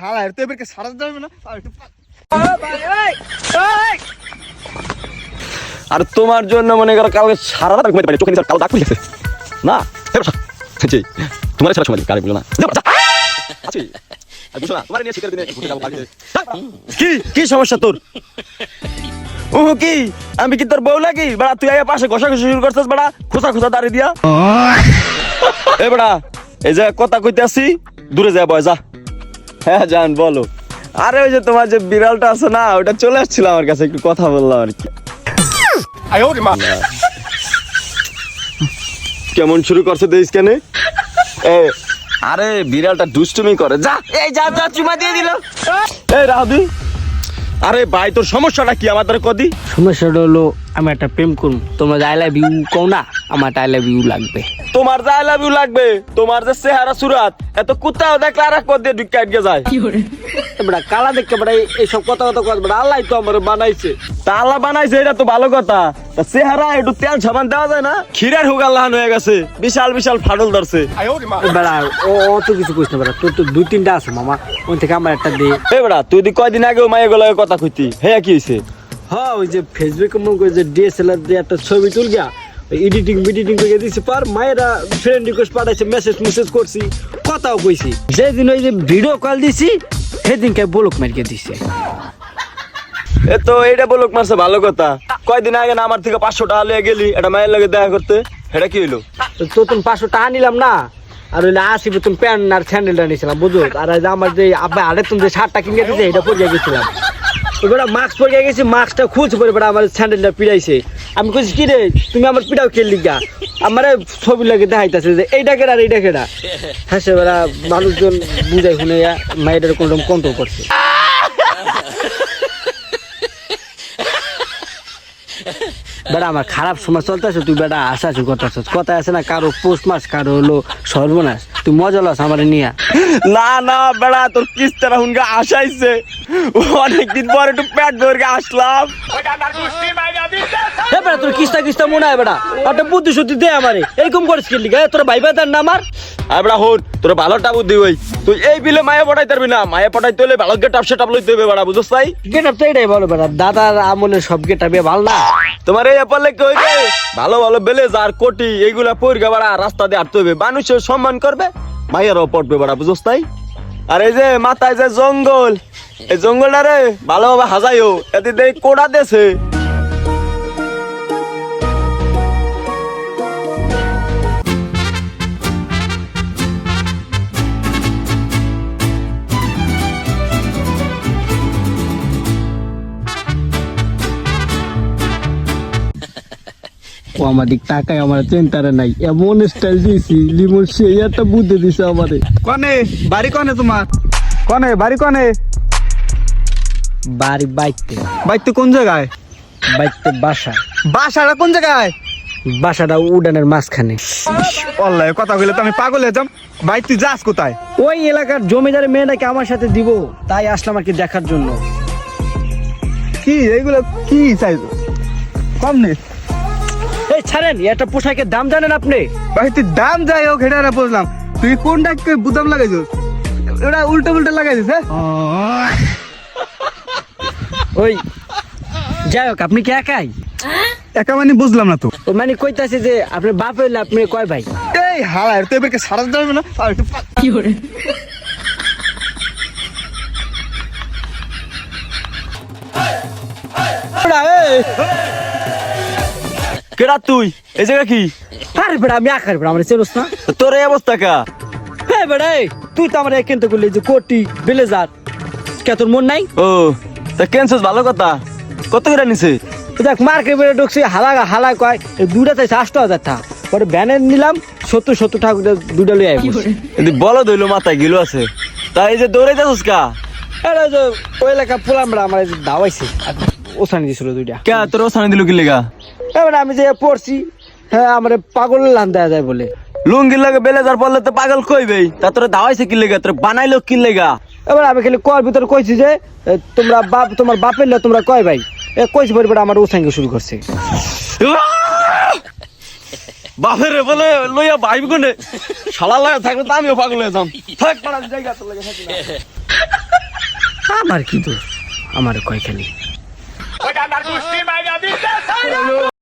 হালা তো এবারকে সারা যাবে না। আর একটু আর তোমার জন্য মনে করো কালকে সারা রাত পারি চোখে নিচে কালো দাগ পড়ে গেছে। না জি তোমার সারা সময় কারে বলো না। যা, যা। আছি। বুঝো না তোমার নিয়ে শীতের দিনে ঘুরতে যাব কি কি সমস্যা তোর? ও কি? আমি কি তোর বউ লাগি বেড়া তুই আয়া পাশে ঘষা ঘষা শুরু করছিস বেড়া। খোসা খোসা দাঁড়িয়ে দিয়া। এ বেড়া এই যে কথা কইতে আসি দূরে যা বয় যা। হ্যাঁ জান বলো। আরে ওই যে তোমার যে বিড়ালটা আছে না ওটা চলে আসছিল আমার কাছে একটু কথা বললাম আর কি। কেমন শুরু করছে দেশ কেন এ আরে বিড়ালটা দুষ্টুমি করে যা। এই যা যা চুমা দিয়ে দিল। এই রাহুদি। আরে ভাই তোর সমস্যাটা কি আমাদের কদি? সমস্যাটা হলো আমি একটা প্রেম করুম তোমরা আই লাভ ইউ কও না আমার আই লাভ ইউ লাগবে। তোমার যা লাভ ইউ লাগবে তোমার যে চেহারা সুরাত এত কুত্তাও দেখলে আর এক দিয়ে ঢুকে আটকে যায়। এবার কালা দেখতে পারে এইসব কথা কথা কথা বড় আল্লাহ তো আমার বানাইছে। তা আল্লাহ বানাইছে এটা তো ভালো কথা। তা চেহারা একটু তেল সাবান দেওয়া যায় না? ক্ষীরের হুক আল্লাহ হয়ে গেছে বিশাল বিশাল ফাটল ধরছে। এবার ও অত কিছু কইস না বেড়া তোর তো দুই তিনটা আছে মামা। ওই থেকে আমার একটা দে। এ বেড়া তুই দি কয়দিন আগে মায়ের গলায় কথা কইতি হ্যাঁ কি হইছে? হ্যাঁ ওই যে ফেসবুকে মনে করে যে ডিএসএলআর দিয়ে একটা ছবি তুল গিয়া এডিটিং বিডিটিং করে দিছি পার মায়েরা ফ্রেন্ড রিকোয়েস্ট পাঠাইছে মেসেজ মেসেজ করছি কথাও কইছি। যেদিন ওই যে ভিডিও কল দিছি সেদিনকে বলক মারিকে দিছে। এ তো এইটা বলুক মারছে ভালো কথা। কয়দিন আগে না আমার থেকে পাঁচশো টাকা লিয়ে গেলি এটা মায়ের লগে দেখা করতে এটা কি হইল? তো তোতন পাঁচশো টাকা নিলাম না আর ওই আশি বেতন প্যান্ট আর স্যান্ডেলটা নিয়েছিলাম বুঝো? আর আমার যে আব্বা আরে তুমি যে শার্টটা কিনে দিয়েছে এটা পরে গেছিলাম এবার মাস্ক পরে গেছি মাস্কটা খুঁজছে পরে এবার আমার স্যান্ডেলটা পিড়াইছে। আমি কইছি কি রে তুমি আমার পিড়াও খেললি গা আমার ছবি লাগে দেখাইতেছে যে, এইটা কেডা আর এইটা কেডা? হ্যাঁ সে এবার মানুষজন বুঝাই শুনে মায়েদের কোনো কন্ট্রোল করছে। বেটা, আমার খারাপ সময় চলতেছে, তুই বেটা আশাশি করতেছিস কথা আছে না, কারও পোস্ট মাস, কারও হলো সর্বনাশ। তুই মজা লস আমার নিয়া। না না বেড়া তোর কিস্তারা হুনকে আসাইছে। অনেকদিন পর একটু পেট ধরে আসলাম। এ বেটা তোর কিস্তা কিস্তা মনে হয় বেটা একটা বুদ্ধি শুদ্ধি দে আমারে। এরকম করিস কি লিগা? তোর ভাই ভাই তার নাম আর আর বেড়া হন তোর ভালোটা বুদ্ধি হই তুই এই বিলে মায়ে পটাই পারবি না। মায়ে পটাইতে হলে ভালো গেট আপসে টাপ লইতে হবে বেড়া বুঝছ তাই? গেট তো এটাই বলো বেটা দাদার আমলের সব গেট আপে ভালো না। তোমার এই পারলে কি হইবে ভালো ভালো বেলেজার কোটি, এইগুলা পরিগা বাড়া, রাস্তা দিয়ে হাঁটতে হবে। মানুষের সম্মান করবে, মাইয়ারও পড়বে বাড়া বুঝছ তাই আর এই যে মাথায় যে জঙ্গল, এই জঙ্গলটা রে, ভালোভাবে হাজাইও এতে দেখ কোড়া দেছে। ও আমার দিক টাকায় আমার চিন্তারে নাই। এমন স্টাইল দিয়েছি লিমন সেই একটা বুদ্ধি দিছে আমারে। কনে? বাড়ি কনে তোমার? কনে? বাড়ি কনে? বাড়ি বাইতে। বাড়িতে কোন জায়গায়? বাইতে বাসা। বাসাটা কোন জায়গায়? বাসাটা উডানের মাঝখানে। অল্লাহ কথা কইলে তো আমি পাগল হয়ে যাম। ভাই তুই যাস কোথায়? ওই এলাকার জমিদারের মেয়েটাকে আমার সাথে দিব তাই আসলাম আর কি দেখার জন্য। কি? এইগুলো কি চাইছো কম নে। এই ছাড়েন একটা পোশাকের দাম জানেন আপনি? ভাই তুই দাম যাই হোক হেটা না বুঝলাম। তুই কোনটা বুদাম লাগাইছিস? ওটা উল্টো উল্টো লাগাইছিস হ্যাঁ? ওই যাই হোক আপনি কি একাই? একা মানে বুঝলাম না তো। ও মানে কইতাছে যে আপনার বাপ হইলে আপনি কয় ভাই? এই হালা তো এবারকে সারা যাবে না? আর একটু পা- কেডা তুই? এই জায়গা কি? আরে বেড়া আমি আখার বেড়া আমার চেনস না। তোর এই অবস্থা কা? হ্যাঁ বেড়া তুই তো আমার এখান থেকে করলি যে কোটি ব্লেজার। কে তোর মন নাই? ও তা ক্যান্সার ভালো কথা? কত করে নিছে তো দেখ মার্কেট বেড়ে ঢুকছি হালা হালা কয় দুটা চাইছে আষ্ট হাজার টাকা। পরে ব্যানের নিলাম সত্তর সত্তর টাকা দুটা লই আই বসে এদি বলো দইলো মাথায় গিলো আছে। তা এই যে দৌড়ে যাচ্ছিস কা? আরে ওই এলাকা পোলাম বেড়া আমার দাওয়াইছে ওসানি দিছিল দুইটা। কে তোর ওসানে দিল কি লেগা? এবার আমি যে পড়ছি হ্যাঁ আমার পাগল লান দেওয়া যায় বলে। লুঙ্গির লাগে বেলে বেলেজার পড়লে তো পাগল কইবেই। তা তোর দাওয়াইছে কি লেগা? তোর বানাইলো কি লেগা? এবার আমি খালি কর ভিতরে কইছি যে তোমরা বাপ তোমার বাপের না তোমরা কয় ভাই? এ কইছি পরে বেটা আমার ওসাঙ্গে শুরু করছে। বাপের রে বলে লইয়া ভাইব কোনে? শালা লাগা থাকলে তো আমিও পাগল হয়ে যাম। থাক পাড়া জায়গা তোর লাগে থাকি না। আমার কি দোষ? আমার কয় খালি?